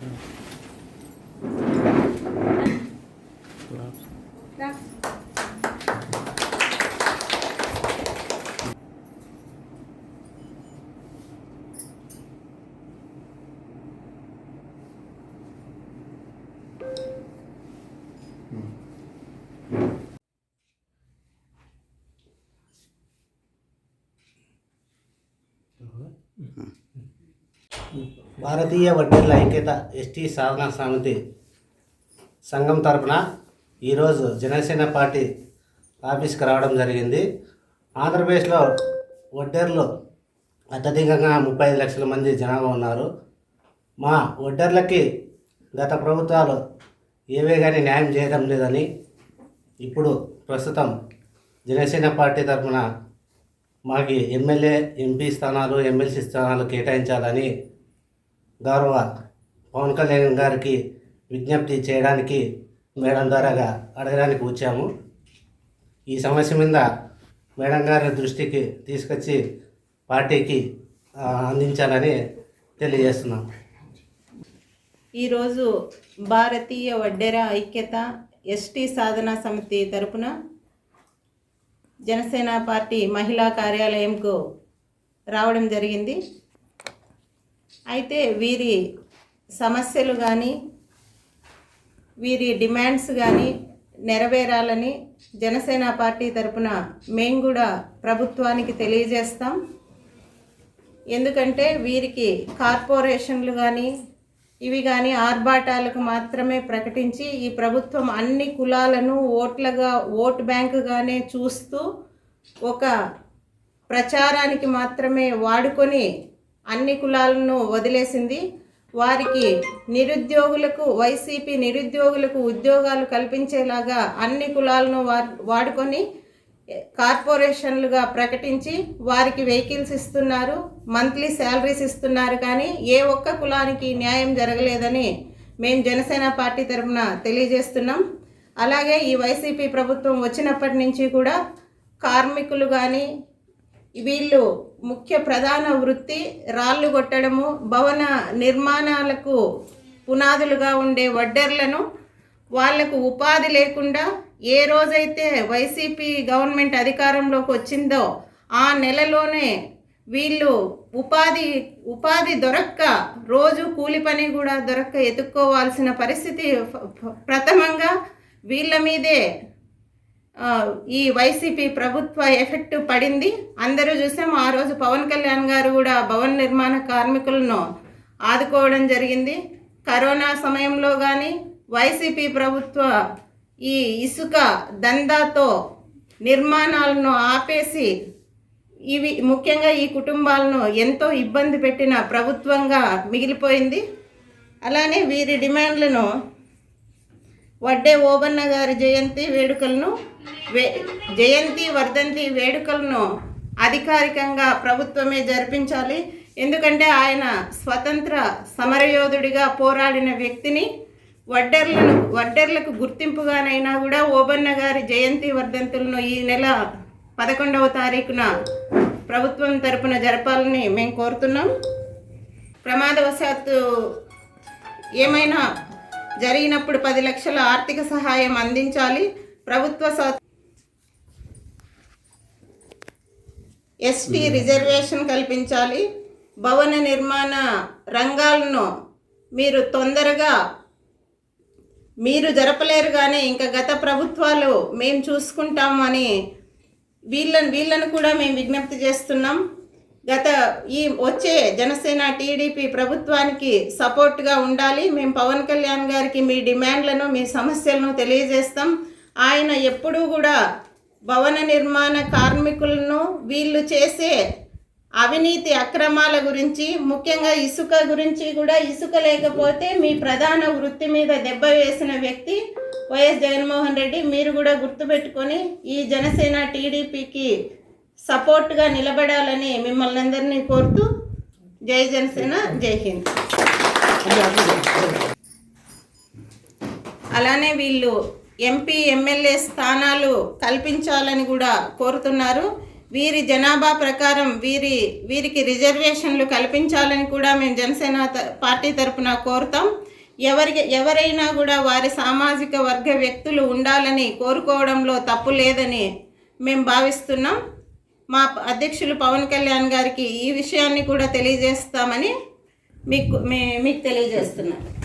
嗯。భారతీయ వడ్డీర్ల ఐక్యత ఎస్టీ సాధన సమితి సంఘం తరపున ఈరోజు జనసేన పార్టీ ఆఫీస్కి రావడం జరిగింది. ఆంధ్రప్రదేశ్లో వడ్డేర్లు అత్యధికంగా ముప్పై ఐదు లక్షల మంది జనాభా ఉన్నారు. మా వడ్డర్లకి గత ప్రభుత్వాలు ఏవే కానీ న్యాయం చేయడం లేదని ఇప్పుడు ప్రస్తుతం జనసేన పార్టీ తరఫున మాకి ఎమ్మెల్యే ఎంపీ స్థానాలు ఎమ్మెల్సీ స్థానాలు కేటాయించాలని గౌరవ పవన్ కళ్యాణ్ గారికి విజ్ఞప్తి చేయడానికి మేడం ద్వారాగా అడగడానికి వచ్చాము. ఈ సమస్య మీద మేడం గారి దృష్టికి తీసుకొచ్చి పార్టీకి అందించాలని తెలియజేస్తున్నాం. ఈరోజు భారతీయ వడ్డెర ఐక్యత ఎస్టీ సాధన సమితి తరపున జనసేన పార్టీ మహిళా కార్యాలయంకు రావడం జరిగింది. అయితే వీరి సమస్యలు కానీ వీరి డిమాండ్స్ కానీ నెరవేరాలని జనసేన పార్టీ తరపున మేము కూడా ప్రభుత్వానికి తెలియజేస్తాం. ఎందుకంటే వీరికి కార్పొరేషన్లు కానీ ఇవి కానీ ఆర్భాటాలకు మాత్రమే ప్రకటించి ఈ ప్రభుత్వం అన్ని కులాలను ఓట్లగా ఓట్ బ్యాంకుగానే చూస్తూ ఒక ప్రచారానికి మాత్రమే వాడుకొని అన్ని కులాలను వదిలేసింది. వారికి నిరుద్యోగులకు వైసీపీ నిరుద్యోగులకు ఉద్యోగాలు కల్పించేలాగా అన్ని కులాలను వా- వాడుకొని కార్పొరేషన్లుగా ప్రకటించి వారికి వెహికల్స్ ఇస్తున్నారు మంత్లీ శాలరీస్ ఇస్తున్నారు. కానీ ఏ ఒక్క కులానికి న్యాయం జరగలేదని మేము జనసేన పార్టీ తరఫున తెలియజేస్తున్నాం. అలాగే ఈ వైసీపీ ప్రభుత్వం వచ్చినప్పటి నుంచి కూడా కార్మికులు కానీ వీళ్ళు ముఖ్య ప్రధాన వృత్తి రాళ్ళు కొట్టడము భవన నిర్మాణాలకు పునాదులుగా ఉండే వడ్డర్లను వాళ్ళకు ఉపాధి లేకుండా ఏ రోజైతే వైసీపీ గవర్నమెంట్ అధికారంలోకి వచ్చిందో ఆ నెలలోనే వీళ్ళు ఉపాధి ఉపాధి దొరక్క రోజు కూలి పని కూడా దొరక్క ఎత్తుక్కోవాల్సిన పరిస్థితి ప్రథమంగా వీళ్ళ మీదే ఈ వైసీపీ ప్రభుత్వ ఎఫెక్ట్ పడింది. అందరూ చూసాము ఆ రోజు పవన్ కళ్యాణ్ గారు కూడా భవన నిర్మాణ కార్మికులను ఆదుకోవడం జరిగింది. కరోనా సమయంలో కానీ వైసీపీ ప్రభుత్వ ఈ ఇసుక దందాతో నిర్మాణాలను ఆపేసి ఇవి ముఖ్యంగా ఈ కుటుంబాలను ఎంతో ఇబ్బంది పెట్టిన ప్రభుత్వంగా మిగిలిపోయింది. అలానే వీరి డిమాండ్లను వడ్డే ఓబన్న గారి జయంతి వేడుకలను వే జయంతి వర్ధంతి వేడుకలను అధికారికంగా ప్రభుత్వమే జరిపించాలి. ఎందుకంటే ఆయన స్వతంత్ర సమరయోధుడిగా పోరాడిన వ్యక్తిని వడ్డర్లను వడ్డర్లకు గుర్తింపుగానైనా కూడా ఓబన్న గారి జయంతి వర్ధంతులను ఈ నెల పదకొండవ తారీఖున ప్రభుత్వం తరపున జరపాలని మేము కోరుతున్నాం. ప్రమాదవశాత్తు ఏమైనా జరిగినప్పుడు పది లక్షల ఆర్థిక సహాయం అందించాలి. ప్రభుత్వ ఎస్టీ రిజర్వేషన్ కల్పించాలి. భవన నిర్మాణ రంగాలను మీరు తొందరగా మీరు జరపలేరు కానీ ఇంకా గత ప్రభుత్వాలు మేము చూసుకుంటామని వీళ్ళని వీళ్ళను కూడా మేము విజ్ఞప్తి చేస్తున్నాం. గత ఈ వచ్చే జనసేన టీడీపీ ప్రభుత్వానికి సపోర్ట్గా ఉండాలి. మేము పవన్ కళ్యాణ్ గారికి మీ డిమాండ్లను మీ సమస్యలను తెలియజేస్తాం. ఆయన ఎప్పుడూ కూడా భవన నిర్మాణ కార్మికులను వీళ్ళు చేసే అవినీతి అక్రమాల గురించి ముఖ్యంగా ఇసుక గురించి కూడా ఇసుక లేకపోతే మీ ప్రధాన వృత్తి మీద దెబ్బ వేసిన వ్యక్తి వైఎస్ జగన్మోహన్ రెడ్డి. మీరు కూడా గుర్తుపెట్టుకొని ఈ జనసేన టీడీపీకి సపోర్ట్గా నిలబడాలని మిమ్మల్ని అందరినీ కోరుతూ జై జనసేన జై హింద్. అలానే వీళ్ళు ఎంపీ ఎమ్మెల్యే స్థానాలు కల్పించాలని కూడా కోరుతున్నారు. వీరి జనాభా ప్రకారం వీరి వీరికి రిజర్వేషన్లు కల్పించాలని కూడా మేము జనసేన త- పార్టీ తరఫున కోరుతాం. ఎవరికి ఎవరైనా కూడా వారి సామాజిక వర్గ వ్యక్తులు ఉండాలని కోరుకోవడంలో తప్పు లేదని మేము భావిస్తున్నాం. మా అధ్యక్షులు పవన్ కళ్యాణ్ గారికి ఈ విషయాన్ని కూడా తెలియజేస్తామని మీకు మీకు తెలియజేస్తున్నాను